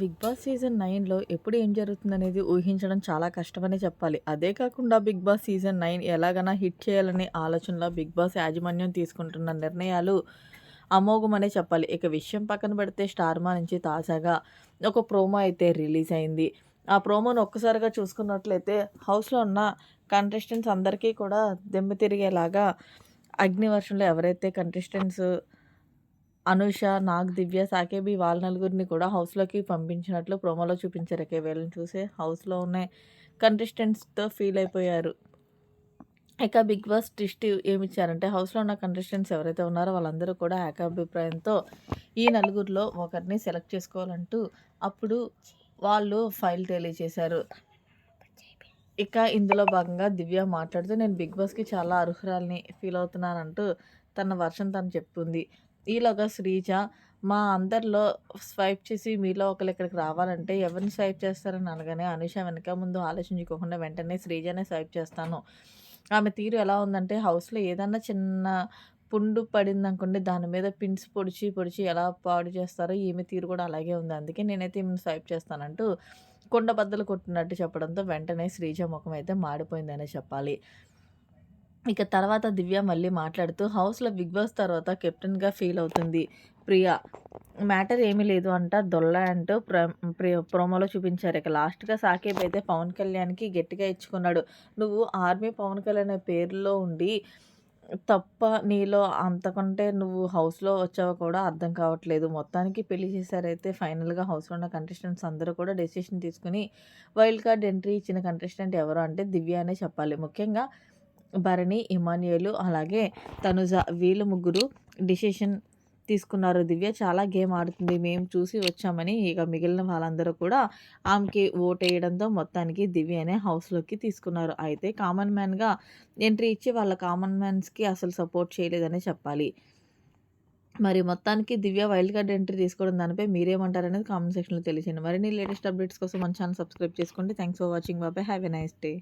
Big Boss season నైన్లో ఎప్పుడు ఏం జరుగుతుందనేది ఊహించడం చాలా కష్టమనే చెప్పాలి. అదే కాకుండా బిగ్ బాస్ సీజన్ నైన్ ఎలాగైనా హిట్ చేయాలనే ఆలోచనలో బిగ్ బాస్ యాజమాన్యం తీసుకుంటున్న నిర్ణయాలు అమోఘమనే చెప్పాలి. ఇక విషయం పక్కన పెడితే స్టార్మా నుంచి తాజాగా ఒక ప్రోమో అయితే రిలీజ్ అయింది. ఆ ప్రోమోను ఒక్కసారిగా చూసుకున్నట్లయితే హౌస్లో ఉన్న కంటెస్టెంట్స్ అందరికీ కూడా దెమ్మ తిరిగేలాగా అగ్నివర్షంలో ఎవరైతే కంటెస్టెంట్స్ అనుష నాగ్ దివ్య సాకేబి వాళ్ళ నలుగురిని కూడా హౌస్లోకి పంపించినట్లు ప్రోమోలో చూపించారు. ఇక వీళ్ళని చూసే హౌస్లో ఉన్న కంటెస్టెంట్స్తో ఫీల్ అయిపోయారు. ఇక బిగ్ బాస్ ట్విస్ట్ ఏమి ఇచ్చారంటే హౌస్లో ఉన్న కంటెస్టెంట్స్ ఎవరైతే ఉన్నారో వాళ్ళందరూ కూడా ఏకాభిప్రాయంతో ఈ నలుగురిలో ఒకరిని సెలెక్ట్ చేసుకోవాలంటూ అప్పుడు వాళ్ళు ఫైల్ తెలియజేశారు. ఇక ఇందులో భాగంగా దివ్య మాట్లాడుతూ నేను బిగ్ బాస్కి చాలా అర్హురాలని ఫీల్ అవుతున్నానంటూ తన వర్షం తను చెప్తుంది. ఈలోగా శ్రీజ మా అందరిలో స్వైప్ చేసి మీలో ఒకరు ఇక్కడికి రావాలంటే ఎవరిని స్వైప్ చేస్తారని అనగానే అనుష వెనక ముందు ఆలోచించుకోకుండా వెంటనే శ్రీజనే స్వైప్ చేస్తాను. ఆమె తీరు ఎలా ఉందంటే హౌస్లో ఏదన్నా చిన్న పుండు పడింది అనుకోండి దాని మీద పిన్స్ పొడిచి పొడిచి ఎలా పాడు చేస్తారో ఈమె తీరు కూడా అలాగే ఉంది. అందుకే నేనైతే ఈమెను స్వైప్ చేస్తానంటూ కొండ బద్దలు కొట్టినట్టు చెప్పడంతో వెంటనే శ్రీజ ముఖం అయితే మాడిపోయిందనే చెప్పాలి. ఇక తర్వాత దివ్య మళ్ళీ మాట్లాడుతూ హౌస్లో బిగ్ బాస్ తర్వాత కెప్టెన్గా ఫీల్ అవుతుంది. ప్రియా మ్యాటర్ ఏమీ లేదు అంట. దొల్ల అంటూ ప్ర ప్రోమోలో చూపించారు. ఇక లాస్ట్గా సాకేబ్ అయితే పవన్ కళ్యాణ్కి గట్టిగా ఇచ్చుకున్నాడు. నువ్వు ఆర్మీ పవన్ కళ్యాణ్ అనే పేరులో ఉండి తప్ప నీలో అంతకంటే నువ్వు హౌస్లో వచ్చావో కూడా అర్థం కావట్లేదు. మొత్తానికి పెళ్ళి చేశారైతే ఫైనల్గా హౌస్లో ఉన్న కంటెస్టెంట్స్ అందరూ కూడా డెసిషన్ తీసుకుని వైల్డ్ కార్డ్ ఎంట్రీ ఇచ్చిన కంటెస్టెంట్ ఎవరు? అంటే దివ్య అనే చెప్పాలి. ముఖ్యంగా భరణి ఇమాన్యులు అలాగే తనుజ వీళ్ళు ముగ్గురు డిసిషన్ తీసుకున్నారు. దివ్య చాలా గేమ్ ఆడుతుంది. మేము చూసి వచ్చామని ఇక మిగిలిన వాళ్ళందరూ కూడా ఆమెకి ఓట్ వేయడంతో మొత్తానికి దివ్య అనే హౌస్లోకి తీసుకున్నారు. అయితే కామన్ మ్యాన్గా ఎంట్రీ ఇచ్చి వాళ్ళ కామన్ మ్యాన్స్కి అసలు సపోర్ట్ చేయలేదని చెప్పాలి. మరి మొత్తానికి దివ్య వైల్డ్ కార్డ్ ఎంట్రీ తీసుకోవడం దానిపై మీరేమంటారు అనేది కామెంట్ సెక్షన్లో తెలియజేయండి మరిన్ని లేటెస్ట్ అప్డేట్స్ కోసం మన ఛానల్ సబ్స్క్రైబ్ చేసుకోండి. థ్యాంక్స్ ఫర్ వాచింగ్ బాబాయ్ హ్యావ్ ఎ నైస్ డే